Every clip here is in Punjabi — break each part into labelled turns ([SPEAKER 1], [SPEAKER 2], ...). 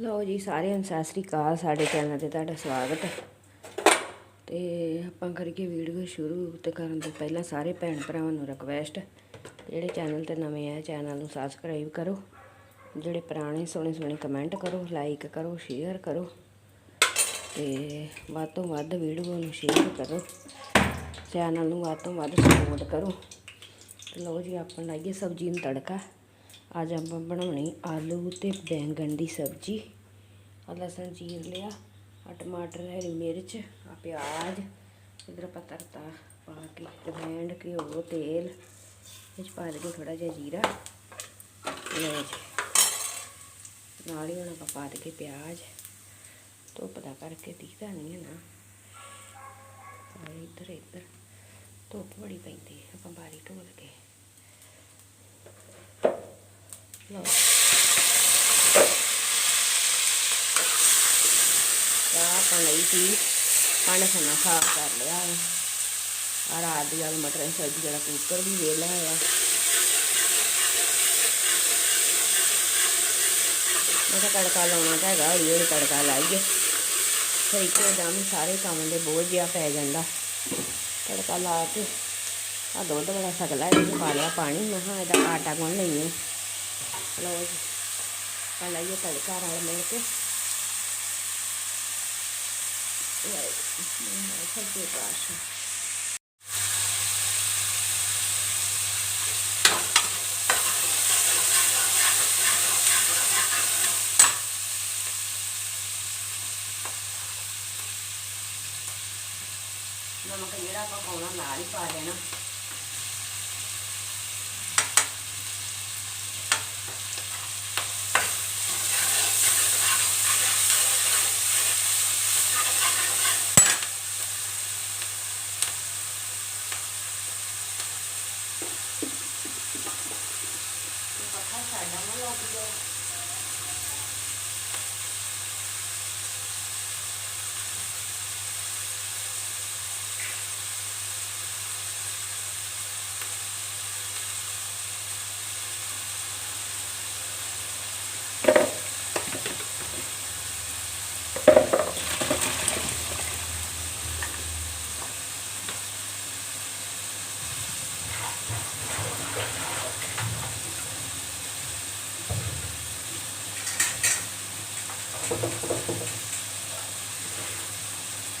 [SPEAKER 1] ਲਓ ਜੀ, ਸਾਰਿਆਂ ਨੂੰ ਸਤਿ ਸ੍ਰੀ ਅਕਾਲ, ਸਾਡੇ ਚੈਨਲ ਤੇ ਤੁਹਾਡਾ ਸਵਾਗਤ ਹੈ। ਤੇ ਆਪਾਂ ਕਰੀਏ ਵੀਡੀਓ ਸ਼ੁਰੂ ਤੇ ਕਰਨ ਤੋਂ ਪਹਿਲਾਂ ਸਾਰੇ ਭੈਣ ਭਰਾਵਾਂ ਨੂੰ ਰਿਕਵੈਸਟ ਜਿਹੜੇ ਚੈਨਲ ਤੇ ਨਵੇਂ ਆ, ਚੈਨਲ ਨੂੰ ਸਬਸਕ੍ਰਾਈਬ ਕਰੋ। ਜਿਹੜੇ ਪੁਰਾਣੇ, ਸੋਹਣੇ ਸੋਹਣੇ ਕਮੈਂਟ ਕਰੋ ਲਾਈਕ ਕਰੋ ਸ਼ੇਅਰ ਕਰੋ। ਤੇ ਵੱਧ ਤੋਂ ਵੱਧ ਵੀਡੀਓ ਨੂੰ ਸ਼ੇਅਰ ਕਰੋ। ਚੈਨਲ ਨੂੰ ਵੱਧ ਤੋਂ ਵੱਧ ਸਪੋਰਟ ਕਰੋ। ਲਓ ਜੀ, ਆਪਾਂ ਲਾਈਏ ਸਬਜ਼ੀ ਨੂੰ ਤੜਕਾ। ਅੱਜ ਆਪਾਂ ਬਣਾਉਣੀ ਆਲੂ ਤੇ ਬੈਂਗਣ ਦੀ ਸਬਜ਼ੀ। ਆ ਲਸਣ ਚੀਰ ਲਿਆ ਆ ਟਮਾਟਰ, ਹਰੀ ਮਿਰਚ ਆ ਪਿਆਜ਼, ਇਧਰ ਆਪਾਂ ਤਰਤਾ ਪਾ ਕੇ ਰਿਫਾਈਂਡ ਘਿਓ ਤੇਲ ਇਹ 'ਚ ਪਾ ਲਈਏ ਥੋੜਾ ਜਿਹਾ ਜੀਰਾ। ਲਓ ਜੀ। ਨਾਲ ਹੀ ਹੁਣ ਆਪਾਂ ਪਾ ਕੇ ਪਿਆਜ਼। ਧੁੱਪ ਦਾ ਕਰਕੇ ਦਿਖਦਾ ਨਹੀਂ ਹੈ ਨਾ। ਆ ਇੱਧਰ ਇੱਧਰ। ਧੁੱਪ ਬੜੀ ਪੈਂਦੀ ਹੈ, ਆਪਾਂ ਬਾਰੀ ਢੋਲ ਕੇ ਲਓ ਚਾਹ ਆਪਾਂ ਲਈ ਸੀ ਪਾਣੀ ਸਨਾ ਸਾਫ਼ ਕਰ ਲਿਆ ਹੈ। ਆ ਰਾਤ ਦੀ ਆਲੂ ਮਟਰ ਦੀ ਸਬਜ਼ੀ ਜਿਹੜਾ ਕੁੱਕਰ ਵੀ ਵੇਲਾ ਆ ਮੈਂ ਤਾਂ ਤੜਕਾ ਲਾਉਣਾ ਤਾਂ ਹੈਗਾ, ਹੌਲੀ ਹੌਲੀ ਤੜਕਾ ਲਾਈਏ। ਫਿਰ ਇੱਕੋ ਦਮ ਸਾਰੇ ਕੰਮ ਦੇ ਬੋਝ ਜਿਹਾ ਪੈ ਜਾਂਦਾ। ਤੜਕਾ ਲਾ ਕੇ ਆ ਦੁੱਧ ਬੜਾ ਸਗਲਾ ਇਹਦੇ ਪਾ ਲਿਆ ਪਾਣੀ। ਮੈਂ ਹਾਂ ਇਹਦਾ ਆਟਾ ਗੁੰਨ ਲਈਏ। ਲਓ ਜੀ ਪਾ ਲਈਏ ਤੜਕਾ ਰਲ ਮਿਲ ਕੇ ਸੱਚੇ ਪਾਸ਼ਾ ਨਮਕ ਜਿਹੜਾ ਆਪਾਂ ਪਾਉਣਾ ਨਾਲ ਹੀ ਪਾ ਦੇਣਾ ਪੱਖਾ ਸਾਡਾ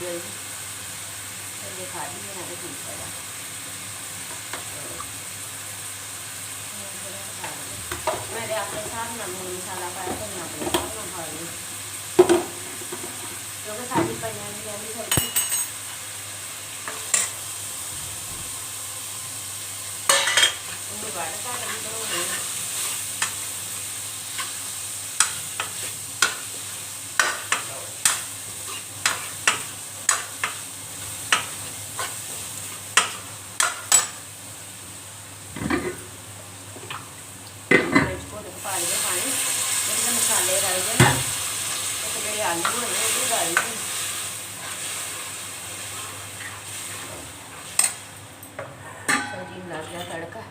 [SPEAKER 1] เลยเป็นเกขาที่ยังไงก็ถูกใช่ไหมไม่ได้เอาไปซ้ำหนังมือชาลาไปต้องหนักเลยต้องหนักไป ਪਾ ਲਈਏ ਪਾਣੀ ਜਿਹੜੇ ਮਸਾਲੇ ਰਲ ਜਾਣ ਤੇ ਜਿਹੜੇ ਆਲੂ ਹੋਣੇ ਉਹ ਵੀ ਰਲ ਜਾਣ ਸਬਜ਼ੀ ਨੂੰ ਲੱਗ ਗਿਆ ਤੜਕਾ।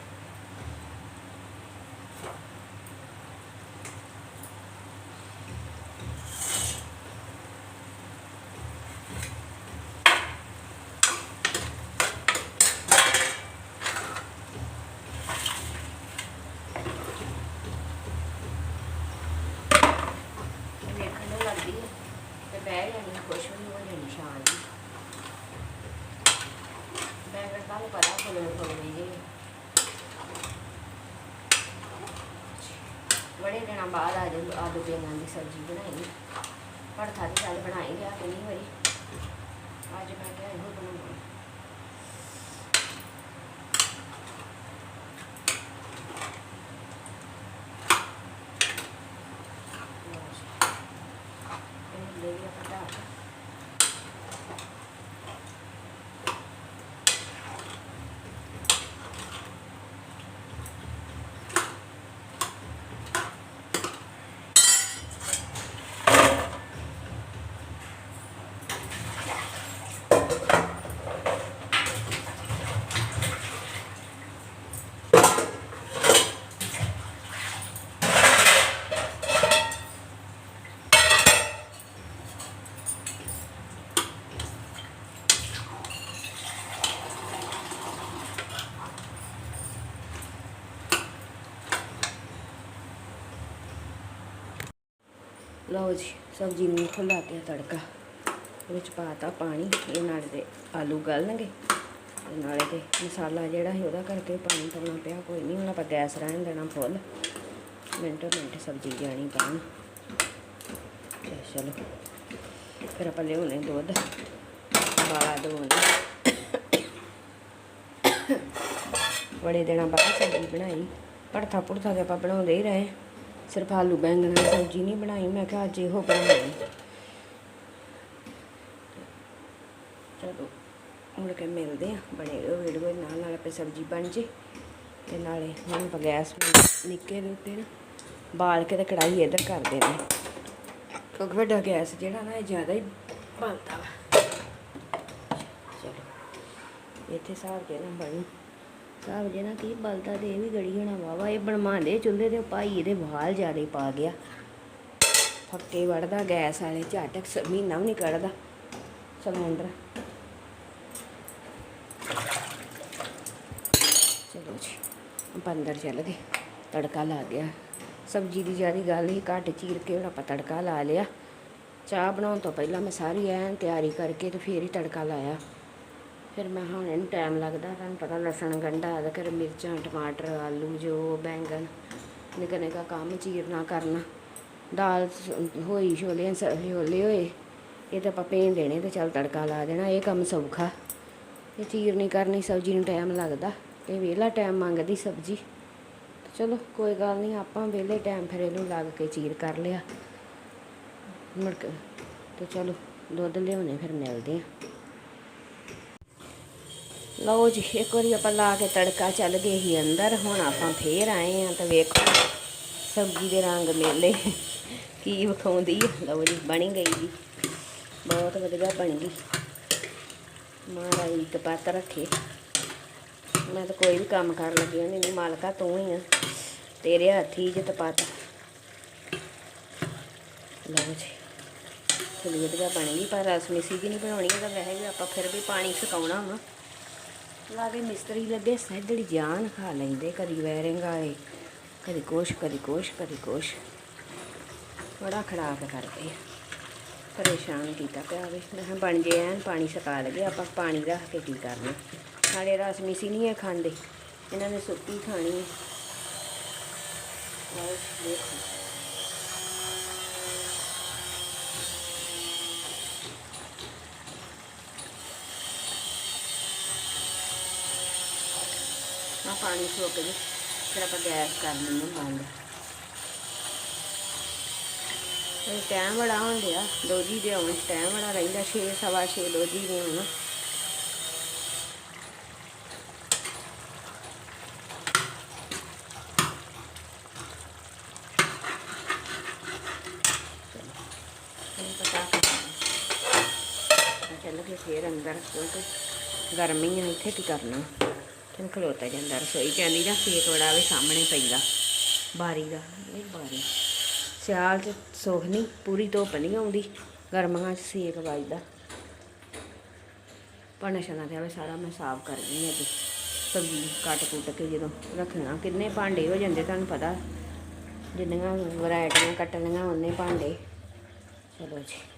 [SPEAKER 1] ਵੇਖਣ ਨੂੰ ਲੱਗਦੀ ਹੈ ਤੇ ਬਹਿ ਜਾਂਦੀ ਖੁਸ਼ ਵੀ ਹੋ ਤੁਹਾਨੂੰ ਪਤਾ ਫੁੱਲ ਫੁੱਲ ਜੀ ਬੜੇ ਦਿਨਾਂ ਬਾਅਦ ਅੱਜ ਆਲੂ ਬੈਂਗਣ ਦੀ ਸਬਜ਼ੀ ਬਣਾਈ। ਭੜਥਾ ਦੀ ਚੱਲ ਬਣਾਈ ਲਿਆ ਕਿੰਨੀ ਵਾਰੀ। ਅੱਜ ਮੈਂ ਕਿਹਾ ਇਹੋ ਬਣਾਉਣਾ ਇਹ ਲੈ ਲਿਆ ਪਟਾਕ ਲਓ ਜੀ, ਸਬਜ਼ੀ ਨੂੰ ਖੁੱਲਾ ਕੇ ਤੜਕਾ। ਉਹਦੇ ਵਿੱਚ ਪਾਤਾ ਪਾਣੀ ਇਹ ਨਾਲੇ ਦੇ ਆਲੂ ਗਲਣਗੇ। ਤੇ ਨਾਲੇ ਤੇ ਮਸਾਲਾ ਜਿਹੜਾ ਸੀ ਉਹਦਾ ਕਰਕੇ ਪਾਣੀ ਪਾਉਣਾ ਪਿਆ, ਕੋਈ ਨਹੀਂ ਹੁਣ ਆਪਾਂ ਗੈਸ ਰਹਿਣ ਦੇਣਾ ਫੁੱਲ। ਮਿੰਟੋ ਮਿੰਟ ਸਬਜ਼ੀ ਜਾਣੀ ਪਾਣ ਤੇ ਚਲੋ, ਫਿਰ ਆਪਾਂ ਲਿਆਉਣੇ ਦੁੱਧ। ਬਾਲਾ ਦੋਣੇ ਬੜੇ ਦਿਨਾਂ ਬਾਅਦ ਸਬਜ਼ੀ ਬਣਾਈ। ਭੜਥਾ ਭੁੜਥਾ ਤੇ ਆਪਾਂ ਬਣਾਉਂਦੇ ਹੀ ਰਹੇ। ਸਿਰਫ ਆਲੂ ਬੈਂਗਣ ਦੀ ਸਬਜ਼ੀ ਨਹੀਂ ਬਣਾਈ, ਮੈਂ ਕਿਹਾ ਅੱਜ ਇਹੋ ਬਣਾਉਣੀ ਚਲੋ, ਮੁੜ ਕੇ ਮਿਲਦੇ ਆ ਬਣੇ ਰਹੋ ਵੀਡੀਓ ਨਾਲ ਨਾਲ ਆਪੇ ਸਬਜ਼ੀ ਬਣ ਜੇ। ਤੇ ਨਾਲੇ ਹੁਣ ਆਪਾਂ ਗੈਸ ਨਿੱਕੇ ਦੇ ਉੱਤੇ ਨਾ ਬਾਲ ਕੇ ਤੇ ਕੜਾਈ ਇੱਧਰ ਕਰ ਦੇਣੀ। ਕਿਉਂਕਿ ਵੱਡਾ ਗੈਸ ਜਿਹੜਾ ਨਾ, ਇਹ ਜ਼ਿਆਦਾ ਹੀ ਬਣਦਾ ਵਾ। ਚਲੋ, ਇੱਥੇ ਸਾਰ ਕੇ ਨਾ ਬਣੂ। ਸਾਬ ਜੇ ਨਾ ਕੀ ਬਲਦਾ ਤੇ ਇਹ ਵੀ ਗੜੀ ਹੋਣਾ ਵਾਵਾ ਇਹ ਬਣਵਾਉਂਦੇ ਚੁੱਲ੍ਹੇ ਤੇ ਭਾਈ ਇਹਦੇ ਵਾਲ ਜ਼ਿਆਦੇ ਪਾ ਗਿਆ। ਫੱਕੇ ਵੜਦਾ, ਗੈਸ ਵਾਲੇ ਝਟ ਮਹੀਨਾ ਵੀ ਨਹੀਂ ਕੱਢਦਾ। ਸਿਲੰਡਰ। ਚਲੋ ਜੀ, ਆਪਾਂ ਅੰਦਰ ਚੱਲ ਗਏ। ਤੜਕਾ ਲਾ ਗਿਆ। ਸਬਜ਼ੀ ਦੀ ਜ਼ਿਆਦਾ ਗੱਲ ਹੀ ਘੱਟ ਚੀਰ ਕੇ ਹੁਣ ਆਪਾਂ ਤੜਕਾ ਲਾ ਲਿਆ। ਚਾਹ ਬਣਾਉਣ ਤੋਂ ਪਹਿਲਾਂ ਮੈਂ ਸਾਰੀ ਐਨ ਤਿਆਰੀ ਕਰਕੇ ਤੇ ਫੇਰ ਹੀ ਤੜਕਾ ਲਾਇਆ। ਫਿਰ ਮੈਂ ਹੁਣ ਇਹਨੂੰ ਟਾਈਮ ਲੱਗਦਾ, ਤੁਹਾਨੂੰ ਪਤਾ ਲਸਣ, ਗੰਢਾ, ਅਦਰਕ, ਮਿਰਚਾਂ, ਟਮਾਟਰ, ਆਲੂ ਜੋ ਬੈਂਗਣ, ਨਿੱਕਾ ਨਿੱਕਾ ਕੰਮ ਚੀਰਨਾ, ਕਰਨਾ। ਦਾਲ ਹੋਈ ਛੋਲੇ, ਸ- ਛੋਲੇ ਹੋਏ, ਇਹ ਤਾਂ ਆਪਾਂ ਭੇਨ ਦੇਣੇ ਤੇ ਚੱਲ ਤੜਕਾ ਲਾ ਦੇਣਾ, ਇਹ ਕੰਮ ਸੌਖਾ। ਇਹ ਚੀਰਨੀ, ਕਰਨੀ ਸਬਜ਼ੀ ਨੂੰ ਟਾਈਮ ਲੱਗਦਾ, ਇਹ ਵਿਹਲਾ ਟਾਈਮ ਮੰਗਦੀ ਸਬਜ਼ੀ। ਚਲੋ ਕੋਈ ਗੱਲ ਨਹੀਂ, ਆਪਾਂ ਵਿਹਲੇ ਟਾਈਮ ਫਿਰ ਇਹਨੂੰ ਲੱਗ ਕੇ ਚੀਰ ਕਰ ਲਿਆ। ਮੁੜ ਕੇ, ਤੇ ਚਲੋ ਦੁੱਧ ਲਿਆਉਣੇ, ਫਿਰ ਮਿਲਦੇ ਆ ਲਓ ਜੀ, ਇੱਕ ਵਾਰੀ ਆਪਾਂ ਲਾ ਕੇ ਤੜਕਾ ਚੱਲ ਗਏ ਸੀ ਅੰਦਰ, ਹੁਣ ਆਪਾਂ ਫੇਰ ਆਏ ਆ ਤਾਂ ਵੇਖੋ ਸਬਜ਼ੀ ਦੇ ਰੰਗ ਮੇਲੇ ਕੀ ਵਿਖਾਉਂਦੀ ਆ। ਲਓ ਜੀ, ਬਣੀ ਗਈ ਜੀ। ਬਹੁਤ ਵਧੀਆ ਬਣ ਗਈ। ਮਹਾਰਾਜ ਇੱਕ ਪੱਤ ਰੱਖੇ। ਮੈਂ ਤਾਂ ਕੋਈ ਵੀ ਕੰਮ ਕਰਨ ਲੱਗੀ ਹਾਂ, ਨਹੀਂ ਮਾਲਕਾ ਤੂੰ ਹੀ ਆ। ਤੇਰੇ ਹੱਥੀ ਜੇ ਪੱਤ। ਲਓ ਜੀ ਚਲੀ ਵਧੀਆ ਬਣ ਗਈ, ਪਰ ਰਸਮੀ ਸੀ ਜੀ ਨਹੀਂ ਬਣਾਉਣੀ ਤਾਂ ਵੈਸੇ ਵੀ ਆਪਾਂ ਫਿਰ ਵੀ ਪਾਣੀ ਸੁਕਾਉਣਾ ਵਾ। ਲਾਗੇ ਮਿਸਤਰੀ ਲੱਗੇ ਸੈਦੜੀ ਜਾਨ ਖਾ ਲੈਂਦੇ, ਕਦੀ ਵੈਰਿੰਗ ਵਾਲੇ, ਕਦੀ ਕੁਛ ਕਦੀ ਕੁਛ ਕਦੀ ਕੁਛ। ਬੜਾ ਖਰਾਬ ਕਰਦੇ ਪਰੇਸ਼ਾਨ ਕੀਤਾ ਪਿਆ ਵੇ। ਮੈਂ ਬਣ ਜੇ ਐਨ ਪਾਣੀ ਸੁਕਾ ਲਗੇ ਆਪਾਂ ਪਾਣੀ ਰੱਖ ਕੇ ਕੀ ਕਰਨਾ? ਸਾਡੇ ਰਸਮੀ ਸੀ ਨਹੀਂ ਹੈ ਖਾਂਦੇ। ਇਹਨਾਂ ਨੇ ਸੁੱਕੀ ਖਾਣੀ ਹੈ। ਦੇਖੋ। ਆ ਪਾਣੀ ਸੁੱਕ ਜੇ ਫਿਰ ਆਪਾਂ ਗੈਸ ਕਰ ਲੈਂਦੇ ਹਾਂ ਬੰਦ ਇਹ ਟਾਈਮ ਬੜਾ ਹੁੰਦਿਆ ਦੋਜੀ ਦੇ ਆਉਣ ਟਾਈਮ ਬੜਾ ਰਹਿੰਦਾ 6 ਸਵਾ 6 ਦੋਜੀ ਦੇ ਆਉਣ ਚਲੋ ਪਤਾ ਚੱਲ ਕੇ ਫੇਰ ਅੰਦਰ ਕਿਉਂਕਿ ਗਰਮੀ ਆ ਇੱਥੇ ਕੀ ਕਰਨਾ ਤੈਨੂੰ ਖਲੋਤਾ ਜਾਂਦਾ ਰਸੋਈ ਕਹਿੰਦੀ ਦਾ ਸੇਕ ਬੜਾ ਵੇ ਸਾਹਮਣੇ ਪੈਂਦਾ ਬਾਰੀ ਦਾ, ਇਹ ਬਾਰੀ। ਸਿਆਲ ਚ ਸੁੱਖ ਨਹੀਂ ਪੂਰੀ ਧੁੱਪ ਨਹੀਂ ਆਉਂਦੀ, ਗਰਮੀਆਂ ਚ ਸੇਕ ਵੱਜਦਾ। ਪਣਸ਼ਨਾ ਤੇ ਆਵੇ ਸਾਰਾ ਮੈਂ ਸਾਫ਼ ਕਰ ਗਈ ਅੱਜ। ਸਬਜ਼ੀ ਕੱਟ ਕੁੱਟ ਕੇ ਜਦੋਂ ਰੱਖਣਾ, ਕਿੰਨੇ ਭਾਂਡੇ ਹੋ ਜਾਂਦੇ ਤੁਹਾਨੂੰ ਪਤਾ? ਜਿੰਨੀਆਂ ਵੈਰਾਈਟੀਆਂ ਕੱਟਣੀਆਂ, ਉਹਨੇ ਭਾਂਡੇ। ਚਲੋ ਜੀ।